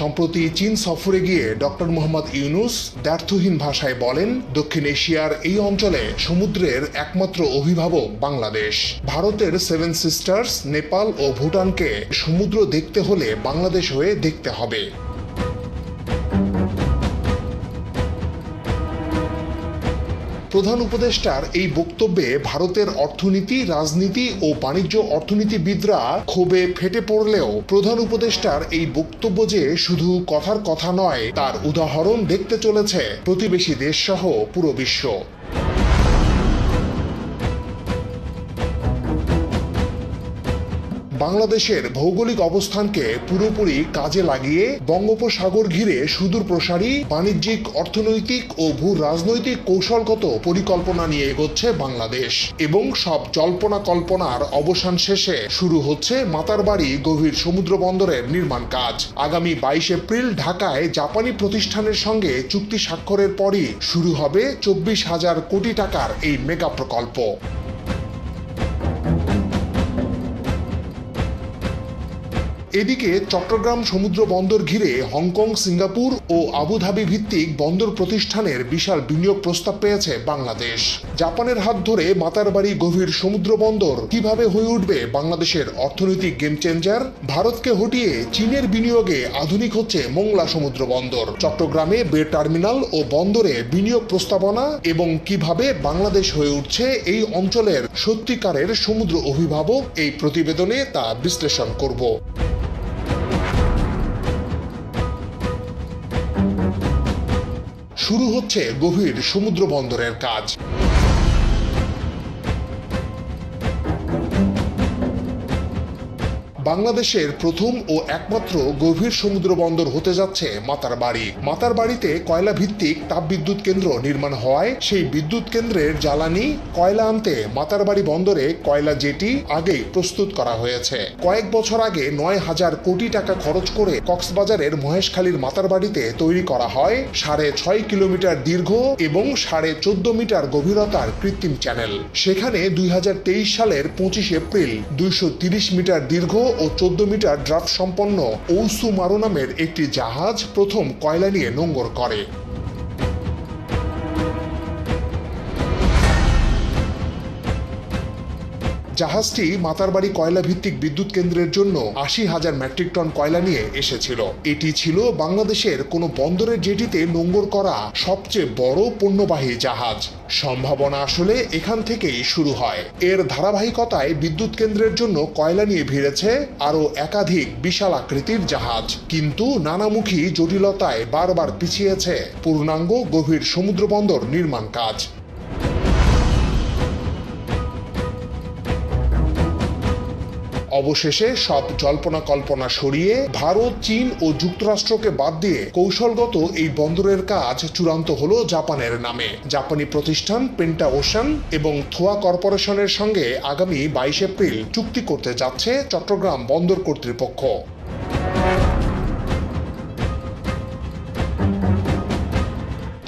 সম্প্রতি চীন সফরে গিয়ে ডক্টর মোহাম্মদ ইউনুস দ্ব্যর্থহীন ভাষায় বলেন, দক্ষিণ এশিয়ার এই অঞ্চলে সমুদ্রের একমাত্র অভিভাবক বাংলাদেশ। ভারতের সেভেন সিস্টার্স, নেপাল ও ভুটানকে সমুদ্র দেখতে হলে বাংলাদেশ হয়ে দেখতে হবে। প্রধান উপদেষ্টার এই বক্তব্যে ভারতের অর্থনীতি, রাজনীতি ও বাণিজ্য অর্থনীতিবিদরা ক্ষোভে ফেটে পড়লেও প্রধান উপদেষ্টার এই বক্তব্য যে শুধু কথার কথা নয়, তার উদাহরণ দেখতে চলেছে প্রতিবেশী দেশসহ পুরো বিশ্ব। বাংলাদেশের ভৌগোলিক অবস্থানকে পুরোপুরি কাজে লাগিয়ে বঙ্গোপসাগর ঘিরে সুদূর প্রসারী, বাণিজ্যিক, অর্থনৈতিক ও ভূ রাজনৈতিক কৌশলগত পরিকল্পনা নিয়ে এগোচ্ছে বাংলাদেশ। এবং সব জল্পনা কল্পনার অবসান শেষে শুরু হচ্ছে মাতারবাড়ি গভীর সমুদ্র বন্দরের নির্মাণ কাজ। আগামী বাইশ এপ্রিল ঢাকায় জাপানি প্রতিষ্ঠানের সঙ্গে চুক্তি স্বাক্ষরের পরই শুরু হবে চব্বিশ হাজার কোটি টাকার এই মেগা প্রকল্প। এদিকে চট্টগ্রাম সমুদ্র বন্দর ঘিরে হংকং, সিঙ্গাপুর ও আবুধাবি ভিত্তিক বন্দর প্রতিষ্ঠানের বিশাল বিনিয়োগ প্রস্তাব পেয়েছে বাংলাদেশ। জাপানের হাত ধরে মাতারবাড়ি গভীর সমুদ্র বন্দর কীভাবে হয়ে উঠবে বাংলাদেশের অর্থনৈতিক গেম চেঞ্জার ভারতকে হটিয়ে চীনের বিনিয়োগে আধুনিক হচ্ছে মোংলা সমুদ্র বন্দর। চট্টগ্রামে বে টার্মিনাল ও বন্দরে বিনিয়োগ প্রস্তাবনা এবং কীভাবে বাংলাদেশ হয়ে উঠছে এই অঞ্চলের সত্যিকারের সমুদ্র অভিভাবক এই প্রতিবেদনে তা বিশ্লেষণ করব। শুরু হচ্ছে গভীর সমুদ্র বন্দরের কাজ। বাংলাদেশের প্রথম ও একমাত্র গভীর সমুদ্র বন্দর হতে যাচ্ছে মাতার বাড়ি মাতার বাড়িতে কয়লা ভিত্তিক তাপবিদ্যুৎ কেন্দ্র নির্মাণ হওয়ায় সেই বিদ্যুৎ কেন্দ্রের জ্বালানি কয়লা আনতে মাতার বাড়ি বন্দরে কয়লা জেটি আগেই প্রস্তুত করা হয়েছে। কয়েক বছর আগে নয় হাজার কোটি টাকা খরচ করে কক্সবাজারের মহেশখালীর মাতার বাড়িতে তৈরি করা হয় সাড়ে ছয় কিলোমিটার দীর্ঘ এবং সাড়ে চোদ্দ মিটার গভীরতার কৃত্রিম চ্যানেল। সেখানে দুই হাজার তেইশ সালের পঁচিশ এপ্রিল দুইশো মিটার দীর্ঘ ও চোদ্দ মিটার ড্রাফট সম্পন্ন ঔসু মারো নামের একটি জাহাজ প্রথম কয়লা নিয়ে নোঙ্গর করে। জাহাজটি মাতারবাড়ি কয়লা ভিত্তিক বিদ্যুৎ কেন্দ্রের জন্য আশি হাজার মেট্রিক টন কয়লা নিয়ে এসেছিল। এটি ছিল বাংলাদেশের কোনো বন্দরের জেটিতে নোঙ্গর করা সবচেয়ে বড় পণ্যবাহী জাহাজ। সম্ভাবনা আসলে এখান থেকেই শুরু হয়। এর ধারাবাহিকতায় বিদ্যুৎ কেন্দ্রের জন্য কয়লা নিয়ে ভিড়েছে আরও একাধিক বিশাল আকৃতির জাহাজ। কিন্তু নানামুখী জটিলতায় বারবার পিছিয়েছে পূর্ণাঙ্গ গভীর সমুদ্র বন্দর নির্মাণ কাজ। অবশেষে সব জল্পনা কল্পনা সরিয়ে ভারত, চীন ও যুক্তরাষ্ট্রকে বাদ দিয়ে কৌশলগত এই বন্দরের কাজ চূড়ান্ত হল জাপানের নামে। জাপানি প্রতিষ্ঠান পেন্টা ওশান এবং থোয়া কর্পোরেশনের সঙ্গে আগামী বাইশ এপ্রিল চুক্তি করতে যাচ্ছে চট্টগ্রাম বন্দর কর্তৃপক্ষ।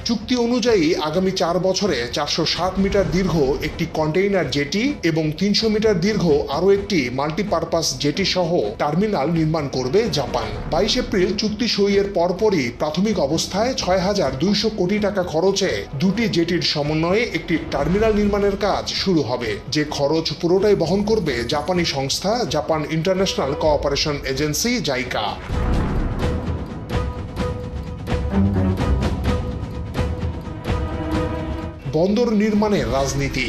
চুক্তি অনুযায়ী আগামী চার বছরে চারশো ষাট মিটার দীর্ঘ একটি কন্টেইনার জেটি এবং তিনশো মিটার দীর্ঘ আরও একটি মাল্টিপারপাস জেটি সহ টার্মিনাল নির্মাণ করবে জাপান। বাইশ এপ্রিল চুক্তি সইয়ের পরপরই প্রাথমিক অবস্থায় ছয় হাজার দুইশো কোটি টাকা খরচে দুটি জেটির সমন্বয়ে একটি টার্মিনাল নির্মাণের কাজ শুরু হবে। যে খরচ পুরোটাই বহন করবে জাপানি সংস্থা Japan international cooperation agency JICA. বন্দর নির্মাণের রাজনীতি।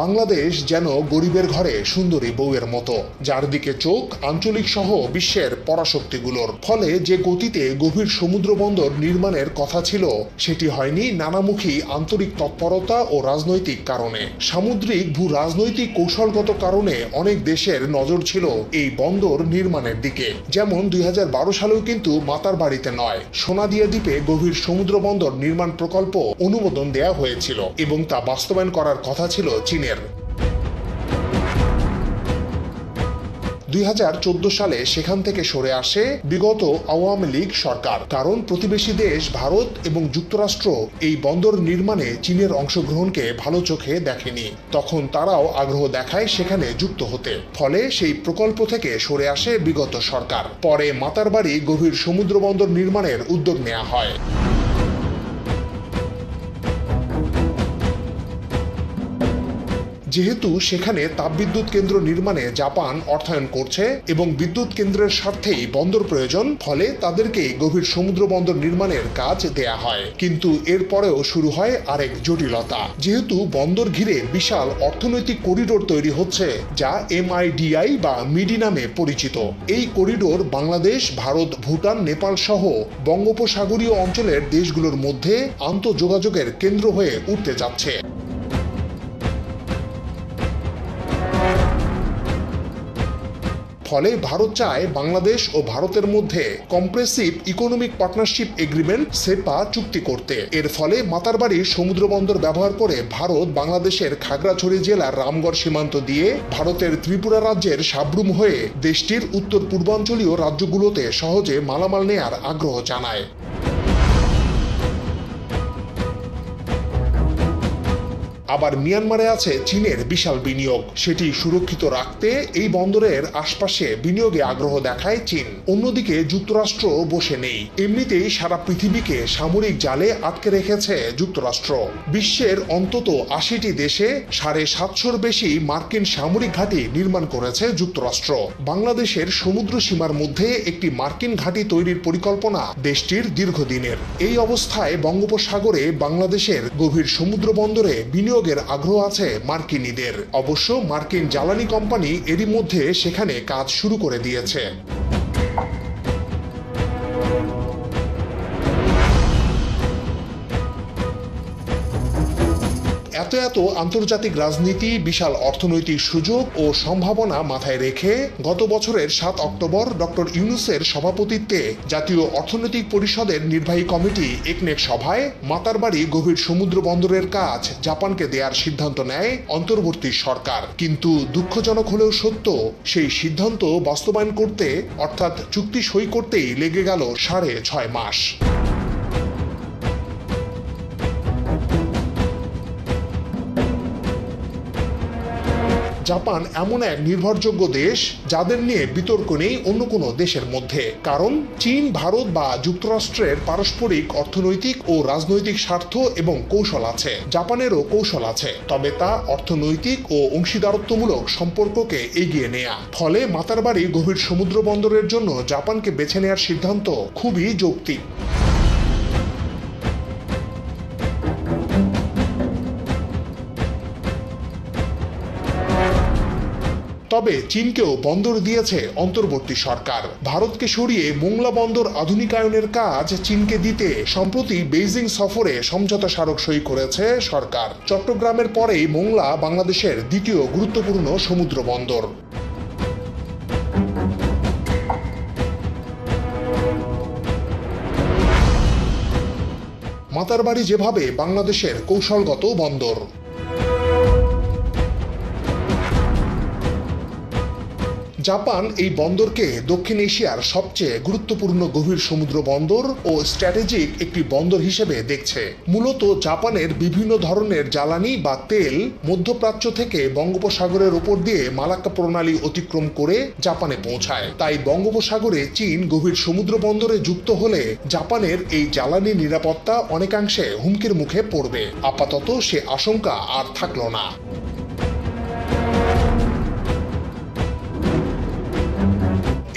বাংলাদেশ যেন গরিবের ঘরে সুন্দরী বউয়ের মতো। যার দিকে চোখ, আঞ্চলিক সহ বিশ্বের পরাশক্তিগুলোর। ফলে যে গতিতে গভীর সমুদ্র বন্দর নির্মাণের কথা ছিল, সেটি হয়নি নানামুখী আন্তরিক তৎপরতা ও রাজনৈতিক কারণে। সামুদ্রিক ভূ রাজনৈতিক কৌশলগত কারণে অনেক দেশের নজর ছিল এই বন্দর নির্মাণের দিকে। যেমন দুই হাজার বারো সালেও কিন্তু মাতার বাড়িতে নয়। সোনাদিয়া দ্বীপে গভীর সমুদ্র বন্দর নির্মাণ প্রকল্প অনুমোদন দেয়া হয়েছিল এবং তা বাস্তবায়ন করার কথা ছিল চীনের দুই হাজার চোদ্দ সালে সেখান থেকে সরে আসে বিগত আওয়ামী লীগ সরকার, কারণ প্রতিবেশী দেশ ভারত এবং যুক্তরাষ্ট্র এই বন্দর নির্মাণে চীনের অংশগ্রহণকে ভালো চোখে দেখেনি। তখন তারাও আগ্রহ দেখায় সেখানে যুক্ত হতে। ফলে সেই প্রকল্প থেকে সরে আসে বিগত সরকার। পরে মাতারবাড়ি গভীর সমুদ্র বন্দর নির্মাণের উদ্যোগ নেওয়া হয়। যেহেতু সেখানে তাপবিদ্যুৎ কেন্দ্র নির্মাণে জাপান অর্থায়ন করছে এবং বিদ্যুৎ কেন্দ্রের স্বার্থেই বন্দর প্রয়োজন, ফলে তাদেরকে গভীর সমুদ্র বন্দর নির্মাণের কাজ দেয়া হয়। কিন্তু এরপরেও শুরু হয় আরেক জটিলতা। যেহেতু বন্দর ঘিরে বিশাল অর্থনৈতিক করিডোর তৈরি হচ্ছে, যা এমআইডিআই বা মিডি নামে পরিচিত। এই করিডোর বাংলাদেশ, ভারত, ভুটান, নেপাল সহ বঙ্গোপসাগরীয় অঞ্চলের দেশগুলোর মধ্যে আন্তঃযোগাযোগের কেন্দ্র হয়ে উঠতে যাচ্ছে। ফলে ভারত চায় বাংলাদেশ ও ভারতের মধ্যে comprehensive economic partnership agreement CEPA চুক্তি করতে। এর ফলে মাতারবাড়ির সমুদ্র বন্দর ব্যবহার করে ভারত বাংলাদেশের খাগড়াছড়ি জেলার রামগড় সীমান্ত দিয়ে ভারতের ত্রিপুরা রাজ্যের সাবরুম হয়ে দেশটির উত্তর পূর্বাঞ্চলীয় রাজ্যগুলোতে সহজে মালামাল নেয়ার আগ্রহ জানায়। আবার মিয়ানমারে আছে চীনের বিশাল বিনিয়োগ। সেটি সুরক্ষিত রাখতে এই বন্দরের আশপাশে বিনিয়োগে আগ্রহ দেখায় চীন। অন্যদিকে যুক্তরাষ্ট্র বসে নেই। এমনিতেই সারা পৃথিবীকে সামরিক জালে আটকে রেখেছে যুক্তরাষ্ট্র। বিশ্বের অন্তত আশিটি দেশে সাড়ে সাতশোর বেশি মার্কিন সামরিক ঘাঁটি নির্মাণ করেছে যুক্তরাষ্ট্র। বাংলাদেশের সমুদ্র সীমার মধ্যে একটি মার্কিন ঘাঁটি তৈরির পরিকল্পনা দেশটির দীর্ঘদিনের। এই অবস্থায় বঙ্গোপসাগরে বাংলাদেশের গভীর সমুদ্র বন্দরে বিনিয়োগের আগ্রহ আছে মার্কিনীদের। অবশ্য মার্কিন জ্বালানি কোম্পানি এরই মধ্যে সেখানে কাজ শুরু করে দিয়েছে। এত এত আন্তর্জাতিক রাজনীতি বিশাল অর্থনৈতিক সুযোগ ও সম্ভাবনা মাথায় রেখে গত বছরের সাত অক্টোবর ডক্টর ইউনুসের সভাপতিত্বে জাতীয় অর্থনৈতিক পরিষদের নির্বাহী কমিটি একনেক সভায় মাতারবাড়ি গভীর সমুদ্র বন্দরের কাজ জাপানকে দেয়ার সিদ্ধান্ত নেয় অন্তর্বর্তী সরকার। কিন্তু দুঃখজনক হলেও সত্য, সেই সিদ্ধান্ত বাস্তবায়ন করতে, অর্থাৎ চুক্তি সই করতেই লেগে গেল সাড়ে ছয় মাস। জাপান এমন এক নির্ভরযোগ্য দেশ যাদের নিয়ে বিতর্ক নেই অন্য কোনো দেশের মধ্যে। কারণ চীন, ভারত বা যুক্তরাষ্ট্রের পারস্পরিক অর্থনৈতিক ও রাজনৈতিক স্বার্থ এবং কৌশল আছে। জাপানেরও কৌশল আছে, তবে তা অর্থনৈতিক ও অংশীদারত্বমূলক সম্পর্ককে এগিয়ে নেয়া। ফলে মাতারবাড়ি গভীর সমুদ্র বন্দরের জন্য জাপানকে বেছে নেওয়ার সিদ্ধান্ত খুবই যৌক্তিক। তবে চীনকেও বন্দর দিয়েছে অন্তর্বর্তী সরকার। ভারতকে সরিয়ে মোংলা বন্দর আধুনিকায়নের কাজ চীনকে দিতে সম্প্রতি বেইজিং সফরে সমঝোতা স্মারক সই করেছে সরকার। চট্টগ্রামের পরেই মোংলা বাংলাদেশের দ্বিতীয় গুরুত্বপূর্ণ সমুদ্র বন্দর। মাতারবাড়ি যেভাবে বাংলাদেশের কৌশলগত বন্দর। জাপান এই বন্দরকে দক্ষিণ এশিয়ার সবচেয়ে গুরুত্বপূর্ণ গভীর সমুদ্র বন্দর ও স্ট্র্যাটেজিক একটি বন্দর হিসেবে দেখছে। মূলত জাপানের বিভিন্ন ধরনের জ্বালানি বা তেল মধ্যপ্রাচ্য থেকে বঙ্গোপসাগরের উপর দিয়ে মালাক্কা প্রণালী অতিক্রম করে জাপানে পৌঁছায়। তাই বঙ্গোপসাগরে চীন গভীর সমুদ্র বন্দরে যুক্ত হলে জাপানের এই জ্বালানি নিরাপত্তা অনেকাংশে হুমকির মুখে পড়বে। আপাতত সে আশঙ্কা আর থাকল না।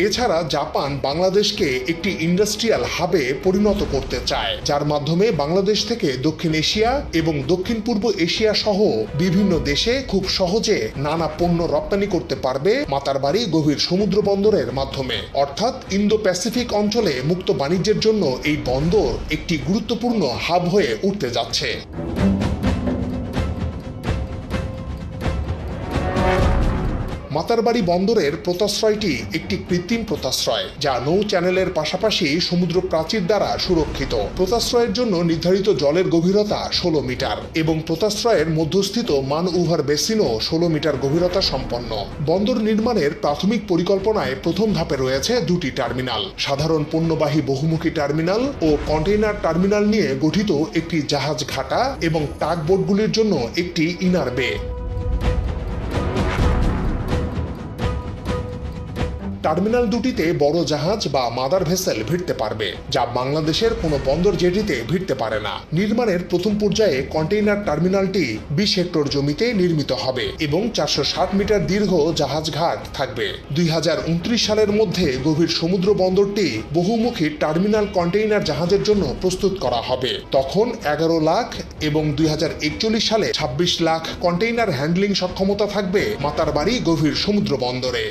এছাড়া জাপান বাংলাদেশকে একটি ইন্ডাস্ট্রিয়াল হাবে পরিণত করতে চায়, যার মাধ্যমে বাংলাদেশ থেকে দক্ষিণ এশিয়া এবং দক্ষিণ পূর্ব এশিয়া সহ বিভিন্ন দেশে খুব সহজে নানা পণ্য রপ্তানি করতে পারবে মাতারবাড়ি গভীর সমুদ্র বন্দরের মাধ্যমে। অর্থাৎ ইন্দো প্যাসিফিক অঞ্চলে মুক্ত বাণিজ্যের জন্য এই বন্দর একটি গুরুত্বপূর্ণ হাব হয়ে উঠতে যাচ্ছে। মাতারবাড়ি বন্দরের প্রতাশ্রয়টি একটি কৃত্রিম প্রতাশ্রয়, যা নৌ চ্যানেলের পাশাপাশি সমুদ্র প্রাচীর দ্বারা সুরক্ষিত। প্রতাশ্রয়ের জন্য নির্ধারিত জলের গভীরতা ষোলো মিটার এবং প্রতাশ্রয়ের মধ্যস্থিত মান উভার বেসিনও ষোলো মিটার গভীরতা সম্পন্ন। বন্দর নির্মাণের প্রাথমিক পরিকল্পনায় প্রথম ধাপে রয়েছে দুটি টার্মিনাল, সাধারণ পণ্যবাহী বহুমুখী টার্মিনাল ও কন্টেইনার টার্মিনাল নিয়ে গঠিত একটি জাহাজ ঘাটা এবং টাগ বোটগুলির জন্য একটি ইনার বে। টার্মিনাল দুটিতে বড় জাহাজ বা মাদার ভেসেল ভিড়তে পারবে, যা বাংলাদেশের কোনো বন্দর জেটিতে ভিড়তে পারে না। নির্মাণের প্রথম পর্যায়ে কন্টেইনার টার্মিনালটি বিশ হেক্টর জমিতে নির্মিত হবে এবং চারশো ষাট মিটার দীর্ঘ জাহাজ ঘাট থাকবে। দুই হাজার উনত্রিশ সালের মধ্যে গভীর সমুদ্র বন্দরটি বহুমুখী টার্মিনাল কন্টেইনার জাহাজের জন্য প্রস্তুত করা হবে। তখন এগারো লাখ এবং দুই হাজার একচল্লিশ সালে ২৬ লাখ কন্টেইনার হ্যান্ডলিং সক্ষমতা থাকবে মাতারবাড়ি গভীর সমুদ্র বন্দরে।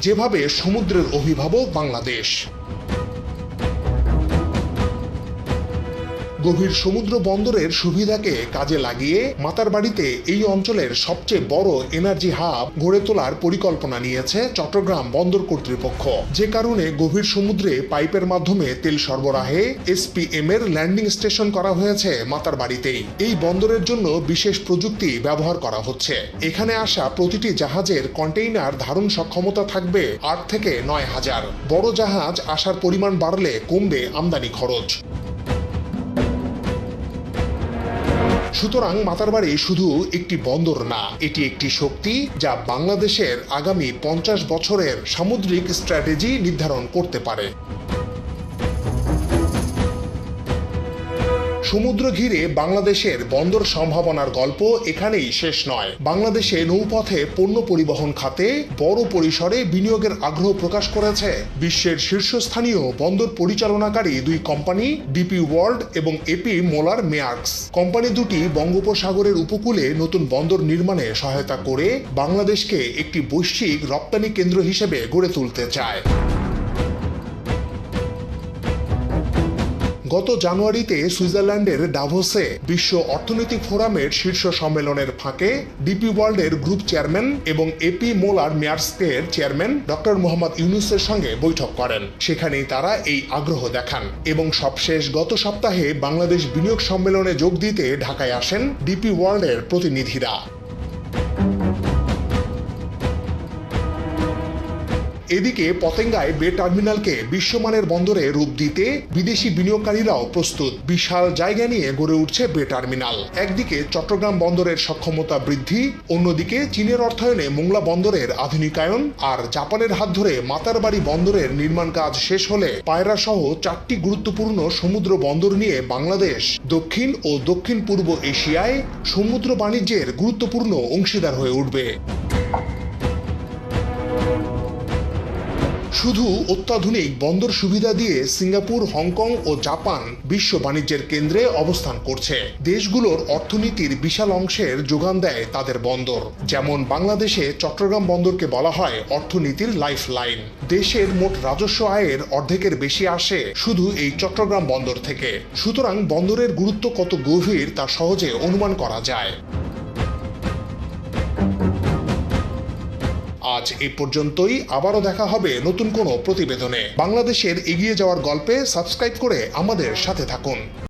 যেভাবে সমুদ্রের অভিভাবক বাংলাদেশ। গভীর সমুদ্র বন্দরের সুবিধাকে কাজে লাগিয়ে মাতার বাড়িতে এই অঞ্চলের সবচেয়ে বড় এনার্জি হাব গড়ে তোলার পরিকল্পনা নিয়েছে চট্টগ্রাম বন্দর কর্তৃপক্ষ। যে কারণে গভীর সমুদ্রে পাইপের মাধ্যমে তেল সরবরাহে এসপিএম এর ল্যান্ডিং স্টেশন করা হয়েছে মাতার বাড়িতেই। এই বন্দরের জন্য বিশেষ প্রযুক্তি ব্যবহার করা হচ্ছে। এখানে আসা প্রতিটি জাহাজের কন্টেইনার ধারণ সক্ষমতা থাকবে আট থেকে নয় হাজার। বড় জাহাজ আসার পরিমাণ বাড়লে কমবে আমদানি খরচ। সুতরাং মাতারবাড়ি শুধু একটি বন্দর না, এটি একটি শক্তি যা বাংলাদেশের আগামী পঞ্চাশ বছরের সামুদ্রিক স্ট্র্যাটেজি নির্ধারণ করতে পারে। সমুদ্র ঘিরে বাংলাদেশের বন্দর সম্ভাবনার গল্প এখানেই শেষ নয়। বাংলাদেশে নৌপথে পণ্য পরিবহন খাতে বড় পরিসরে বিনিয়োগের আগ্রহ প্রকাশ করেছে বিশ্বের শীর্ষস্থানীয় বন্দর পরিচালনাকারী দুই কোম্পানি, ডিপি ওয়ার্ল্ড এবং এপি মোলার মেয়ার্কস। কোম্পানি দুটি বঙ্গোপসাগরের উপকূলে নতুন বন্দর নির্মাণে সহায়তা করে বাংলাদেশকে একটি বৈশ্বিক রপ্তানি কেন্দ্র হিসেবে গড়ে তুলতে চায়। গত জানুয়ারিতে সুইজারল্যান্ডের ডাভোসে বিশ্ব অর্থনৈতিক ফোরামের শীর্ষ সম্মেলনের ফাঁকে ডিপি ওয়ার্ল্ডের গ্রুপ চেয়ারম্যান এবং এপি মোলার মেয়ার্সকের চেয়ারম্যান ডক্টর মোহাম্মদ ইউনুসের সঙ্গে বৈঠক করেন। সেখানেই তারা এই আগ্রহ দেখান এবং সবশেষ গত সপ্তাহে বাংলাদেশ বিনিয়োগ সম্মেলনে যোগ দিতে ঢাকায় আসেন ডিপি ওয়ার্ল্ডের প্রতিনিধিরা। এদিকে পতেঙ্গায় বে টার্মিনালকে বিশ্বমানের বন্দরে রূপ দিতে বিদেশি বিনিয়োগকারীরাও প্রস্তুত। বিশাল জায়গা নিয়ে গড়ে উঠছে বে টার্মিনাল। একদিকে চট্টগ্রাম বন্দরের সক্ষমতা বৃদ্ধি, অন্যদিকে চীনের অর্থায়নে মোংলা বন্দরের আধুনিকায়ন আর জাপানের হাত ধরে মাতারবাড়ি বন্দরের নির্মাণ কাজ শেষ হলে পায়রা সহ চারটি গুরুত্বপূর্ণ সমুদ্র বন্দর নিয়ে বাংলাদেশ, দক্ষিণ ও দক্ষিণ পূর্ব এশিয়ায় সমুদ্র বাণিজ্যের গুরুত্বপূর্ণ অংশীদার হয়ে উঠবে। শুধু অত্যাধুনিক বন্দর সুবিধা দিয়ে সিঙ্গাপুর, হংকং ও জাপান বিশ্ব বাণিজ্যের কেন্দ্রে অবস্থান করছে। দেশগুলোর অর্থনীতির বিশাল অংশের যোগান দেয় তাদের বন্দর। যেমন বাংলাদেশে চট্টগ্রাম বন্দরকে বলা হয় অর্থনীতির লাইফ লাইন দেশের মোট রাজস্ব আয়ের অর্ধেকের বেশি আসে শুধু এই চট্টগ্রাম বন্দর থেকে। সুতরাং বন্দরের গুরুত্ব কত গভীর তা সহজে অনুমান করা যায়। আজ এ পর্যন্তই। আবারও দেখা হবে নতুন কোনো প্রতিবেদনে। বাংলাদেশের এগিয়ে যাওয়ার গল্পে সাবস্ক্রাইব করে আমাদের সাথে থাকুন।